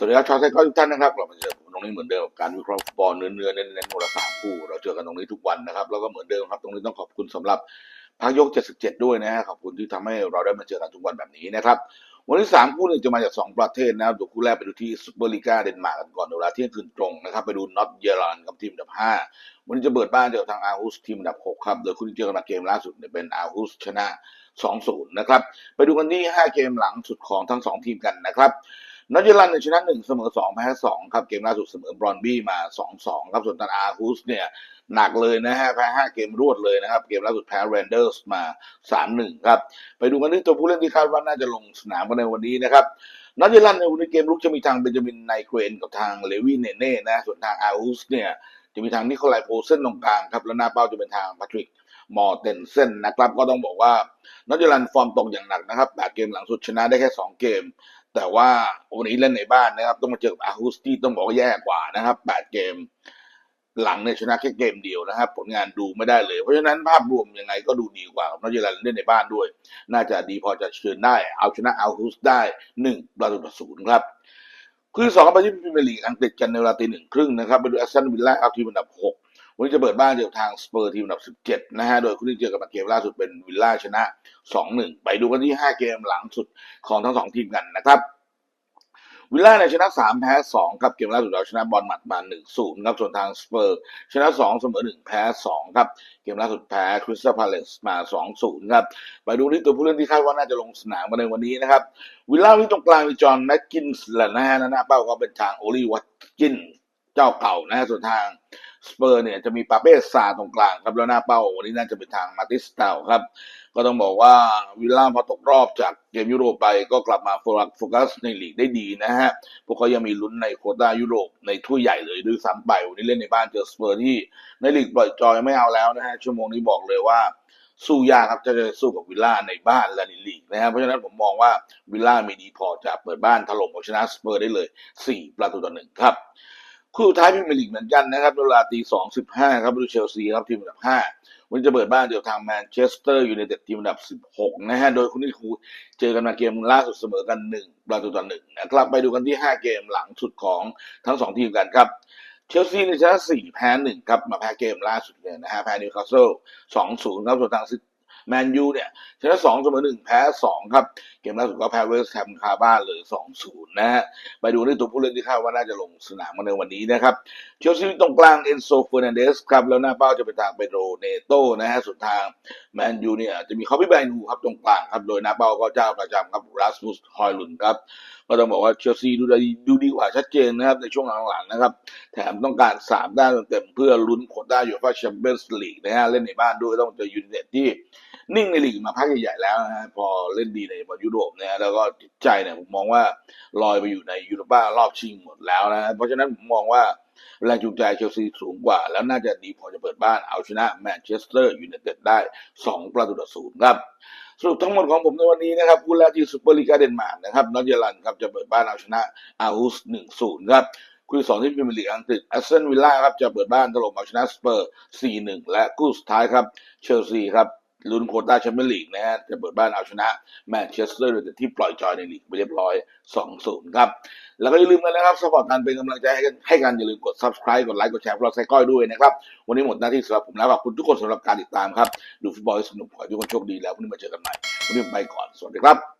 สวัสดีครับชาวไทยก็ทุกท่านนะครับกลับมาเจอผมตรงนี้เหมือนเดิมกับการวิเคราะห์ฟุตบอลเนื้อเนื้อเน้นเน้นๆวันละสามคู่เราเจอกันตรงนี้ทุกวันนะครับแล้วก็เหมือนเดิมครับ ตรงนี้ต้องขอบคุณสำหรับพักยก 77 ด้วยนะฮะขอบคุณที่ทำให้เราได้มาเจอกันทุกวันแบบนี้นะครับวันที่สามคู่นึงจะมาจากสองประเทศนะครับดูคู่แรกไปดูที่ซูเปอร์ลีกาเดนมาร์กกันก่อนเวลาเที่ยงคืนตรงนะครับไปดูน็อตเยอรมันกับทีมอันดับห้าวันนี้จะเปิดบ้านเจอทางอาร์ฮุสทีมอันดับหกครับโดยคู่ที่เจอกันมาเกมล่าสุดเนี่ยเป็นอาร์ฮุสชนะ 2-0 นะครับไปดูกันที่ 5 เกมหลังสุดของทั้ง 2 ทีมกันนะครับ นอร์เยอร์แลนด์เนี่ยชนะ1เสมอ2แพ้2ครับเกมล่าสุดเสมอบรอนบี้มา2-2ครับส่วนทางอาร์ฮูสเนี่ยหนักเลยนะฮะแพ้5เกมรวดเลยนะครับเกมล่าสุดแพ้เรนเดอร์สมา3-1ครับไปดูกันที่ตัวผู้เล่นที่คาดว่าน่าจะลงสนามกันในวันนี้นะครับนอร์เยอร์แลนด์ในวันนี้เกมลุกจะมีทางเบนจามินไนเกรนกับทางเลวีเนเน่นะส่วนทางอาร์ฮูสเนี่ยจะมีทางนิโคลายโพเซนตรงกลางครับแล้วหน้าเป้าจะเป็นทางแพทริกมอร์เตนเซนนะครับก็ต้องบอกว่านอตเยอร์แลนด์ฟอร์มตกอย่างหนักนะครับ8เกมหลังสุดชนะได้แค่ 2 เกม แต่ว่าวันนี้เล่นในบ้านนะครับ ต้องมาเจอกับอาฮูสที่ต้องบอกว่าแย่กว่านะครับ8เกม หลังเนี่ยชนะแค่เกมเดียวนะครับ ผลงานดูไม่ได้เลย เพราะฉะนั้นภาพรวมยังไงก็ดูดีกว่านอตเยอร์แลนเล่นในบ้านด้วย น่าจะดีพอจะเชิญได้ เอาชนะอาฮูสได้1ประตูต่อศูนย์ครับคือสองไปที่พรีเมียร์ลีกอังกฤษกันในเวลาตีหนึ่งครึ่งนะครับไปดูแอสตันวิลล่าเอาทีมอันดับหก วันนี้จะเปิดบ้านเจอทางสเปอร์ทีมอันดับสิบเจ็ดนะฮะ โดยคู่ที่เจอกับมาเกมล่าสุดเป็นวิลล่าชนะสองหนึ่งไปดูกันที่ห้าเกมหลังสุดของทั้งสองทีมกันนะครับวิลล่าเนี่ยชนะสามแพ้สองครับเกมล่าสุดเราชนะบอลหมัดมาหนึ่งศูนย์ครับส่วนทางสเปอร์ ชนะสองเสมอหนึ่งแพ้สองครับ เกมล่าสุดแพ้คริสตัลพาเลสมาสองศูนย์ครับ ไปดูที่ตัวผู้เล่นที่คาดว่าน่าจะลงสนามมาในวันนี้นะครับ วิลล่าที่ตรงกลางมีจอห์นแมคกินส์และนะฮะหน้าเป้าก็เป็นทางโอลีวัตกิน เจ้าเก่านะฮะส่วนทางสเปอร์เนี่ยจะมีปาเป้ซาตรงกลางครับแล้วหน้าเป้าวันนี้น่าจะเป็นทางมาติสเตาครับก็ต้องบอกว่าวิลล่าพอตกรอบจากเกมยุโรปไปก็กลับมาโฟกัสในลีกได้ดีนะฮะ พวกเขายังมีลุ้นในโคต้ายุโรปในถ้วยใหญ่เลยด้วยซ้ำไปวันนี้เล่นในบ้านเจอสเปอร์ที่ในลีกปล่อยจอยไม่เอาแล้วนะฮะ ชั่วโมงนี้บอกเลยว่าสู้ยากครับจะจะสู้กับวิลล่าในบ้านและในลีกนะครับเพราะฉะนั้นผมมองว่าวิลล่ามีดีพอจะเปิดบ้านถล่มเอาชนะสเปอร์ได้เลย 4 ประตูต่อหนึ่งครับ คู่สุดท้ายพรีเมียร์ลีกเหมือนกันนะครับเวลาตีสองสิบห้าครับดูเชลซีครับทีมอันดับห้าวันจะเปิดบ้านเจอทางแมนเชสเตอร์ยูไนเต็ดทีมอันดับสิบหกนะฮะโดยคุณนี่คูเจอกันมาเกมล่าสุดเสมอกันหนึ่งประตูต่อหนึ่งนะครับไปดูกันที่ห้าเกมหลังสุดของทั้งสองทีมกันครับเชลซีในชนะสี่แพ้หนึ่งครับมาแพ้เกมล่าสุดเนี่ยนะฮะแพ้นิวคาสเซิลสองศูนย์ครับส่วนทางซิ แมนยูเนี่ยชนะสองเสมอหนึ่งแพ้สองครับ เกมล่าสุดก็แพ้เวสต์แฮมคาบ้านเลยสองศูนย์นะฮะ ไปดูในตัวผู้เล่นที่คาดว่าน่าจะลงสนามมาในวันนี้นะครับ เชลซีตรงกลางเอนโซเฟอร์นันเดสครับ แล้วหน้าเป้าจะเป็นทางเปโดรเนโตนะฮะส่วนทางแมนยูเนี่ยจะมีคอปปี้ไบนูครับตรงกลางครับ โดยหน้าเป้าก็เจ้าประจำครับรัสมุสฮอยลุนครับ ก็ต้องบอกว่าเชลซีดูดีดูดีกว่าชัดเจนนะครับในช่วงหลังๆนะครับ แถมต้องการสามด้านเต็มเพื่อลุ้นโควต้ายูฟ่าแชมเปี้ยนส์ลีกนะฮะเล่นในบ้านด้วยต้องเจอยูไนเต็ดที่ นิ่งในลีกมาพักใหญ่ๆแล้วนะฮะพอเล่นดีในบอลยุโรปนะฮะแล้วก็จิตใจเนี่ยผมมองว่าลอยไปอยู่ในยูโรป้ารอบชิงหมดแล้วนะฮะเพราะฉะนั้นผมมองว่าแรงจูงใจเชลซีสูงกว่า แล้วน่าจะดีพอจะเปิดบ้านเอาชนะแมนเชสเตอร์ยูไนเต็ดได้ 2 ประตูต่อศูนย์ครับสรุปทั้งหมดของผมในวันนี้นะครับคู่แรกที่ซูเปอร์ลีกาเดนมาร์กนะครับนอร์เยอร์แลนด์ครับจะเปิดบ้านเอาชนะอาฮูสหนึ่งศูนย์ครับคู่ที่สองที่พรีเมียร์ลีกอังกฤษแอสตันวิลล่าครับจะเปิดบ้านถล่มเอาชนะสเปอร์สี่หนึ่งและคู่สุดท้ายครับเชลซีครับ ลุ้นโคต้าแชมเปี้ยนลีกนะฮะจะเปิดบ้านเอาชนะแมนเชสเตอร์ยูไนเต็ดที่ปล่อยจอยในลีกไปเรียบร้อยสองศูนย์ครับ แล้วก็อย่าลืมกันนะครับสปอร์ตการเป็นกำลังใจให้กันให้กันอย่าลืมกด subscribe กดไลค์กดแชร์พวกเราไซก้อยด้วยนะครับ วันนี้หมดหน้าที่สำหรับผมแล้วขอบคุณทุกคนสำหรับการติดตามครับ ดูฟุตบอลให้สนุกขอให้ทุกคนโชคดีแล้วพรุ่งนี้มาเจอกันใหม่ วันนี้ผมไปก่อนสวัสดีครับ